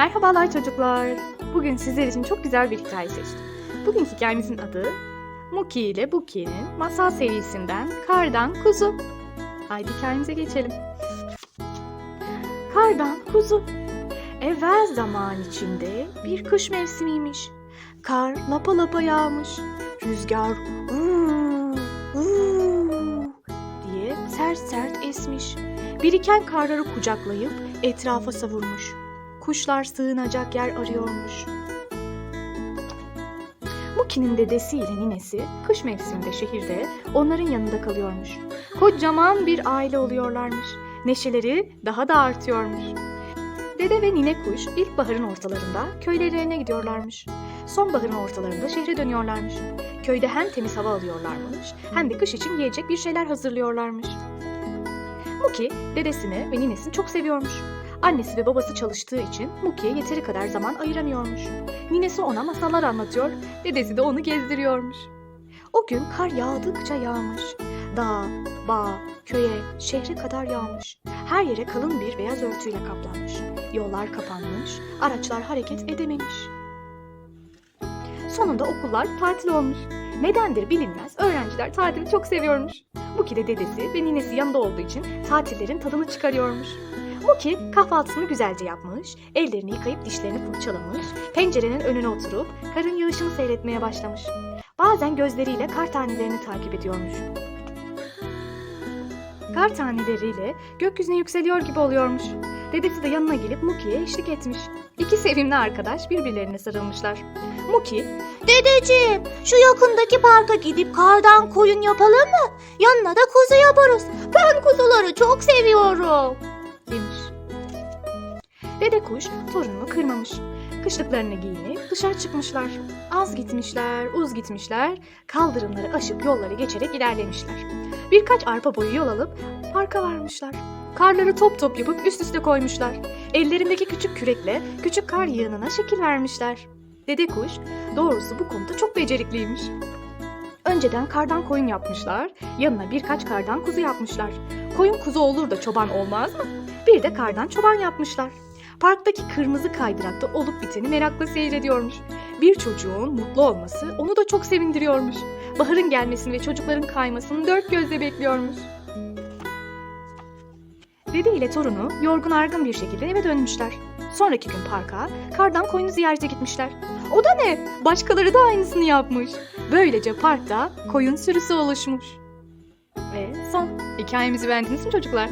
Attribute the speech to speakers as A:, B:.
A: Merhabalar çocuklar. Bugün sizler için çok güzel bir hikaye seçtim. Bugünkü hikayemizin adı Muki ile Buki'nin masal serisinden Kardan Kuzu. Haydi hikayemize geçelim. Kardan Kuzu. Evvel zaman içinde bir kış mevsimiymiş. Kar lapa lapa yağmış. Rüzgar uuu uuu diye sert sert esmiş. Biriken karları kucaklayıp etrafa savurmuş. Kuşlar sığınacak yer arıyormuş. Muki'nin dedesiyle ninesi kış mevsiminde şehirde onların yanında kalıyormuş. Kocaman bir aile oluyorlarmış. Neşeleri daha da artıyormuş. Dede ve nine kuş ilkbaharın ortalarında köylerine gidiyorlarmış. Sonbaharın ortalarında şehre dönüyorlarmış. Köyde hem temiz hava alıyorlarmış hem de kış için yiyecek bir şeyler hazırlıyorlarmış. Muki dedesini ve ninesini çok seviyormuş. Annesi ve babası çalıştığı için Muki'ye yeteri kadar zaman ayıramıyormuş. Ninesi ona masallar anlatıyor, dedesi de onu gezdiriyormuş. O gün kar yağdıkça yağmış. Dağ, bağ, köye, şehre kadar yağmış. Her yere kalın bir beyaz örtüyle kaplanmış. Yollar kapanmış, araçlar hareket edememiş. Sonunda okullar tatil olmuş. Nedendir bilinmez öğrenciler tatili çok seviyormuş. Muki de dedesi ve ninesi yanında olduğu için tatillerin tadını çıkarıyormuş. Muki kahvaltısını güzelce yapmış, ellerini yıkayıp dişlerini fırçalamış, pencerenin önüne oturup karın yağışını seyretmeye başlamış. Bazen gözleriyle kar tanelerini takip ediyormuş. Kar taneleriyle gökyüzüne yükseliyor gibi oluyormuş. Dedesi de yanına gelip Muki'ye eşlik etmiş. İki sevimli arkadaş birbirlerine sarılmışlar. Muki,
B: Dedeciğim, şu yakındaki parka gidip kardan koyun yapalım mı? Yanına da kuzu yaparız. Ben kuzuları çok seviyorum.
A: Demiş. Dede kuş torununu kırmamış. Kışlıklarını giyinip dışarı çıkmışlar. Az gitmişler, uz gitmişler, kaldırımları aşıp yolları geçerek ilerlemişler. Birkaç arpa boyu yol alıp parka varmışlar. Karları top top yapıp üst üste koymuşlar. Ellerindeki küçük kürekle küçük kar yığınına şekil vermişler. Dede kuş doğrusu bu konuda çok becerikliymiş. Önceden kardan koyun yapmışlar, yanına birkaç kardan kuzu yapmışlar. Koyun kuzu olur da çoban olmaz mı? Bir de kardan çoban yapmışlar. Parktaki kırmızı kaydırakta olup biteni merakla seyrediyormuş. Bir çocuğun mutlu olması onu da çok sevindiriyormuş. Baharın gelmesini ve çocukların kaymasını dört gözle bekliyormuş. Dede ile torunu yorgun argın bir şekilde eve dönmüşler. Sonraki gün parka kardan koyunu ziyarete gitmişler. O da ne? Başkaları da aynısını yapmış. Böylece parkta koyun sürüsü oluşmuş. Ve son. Hikayemizi beğendiniz mi çocuklar?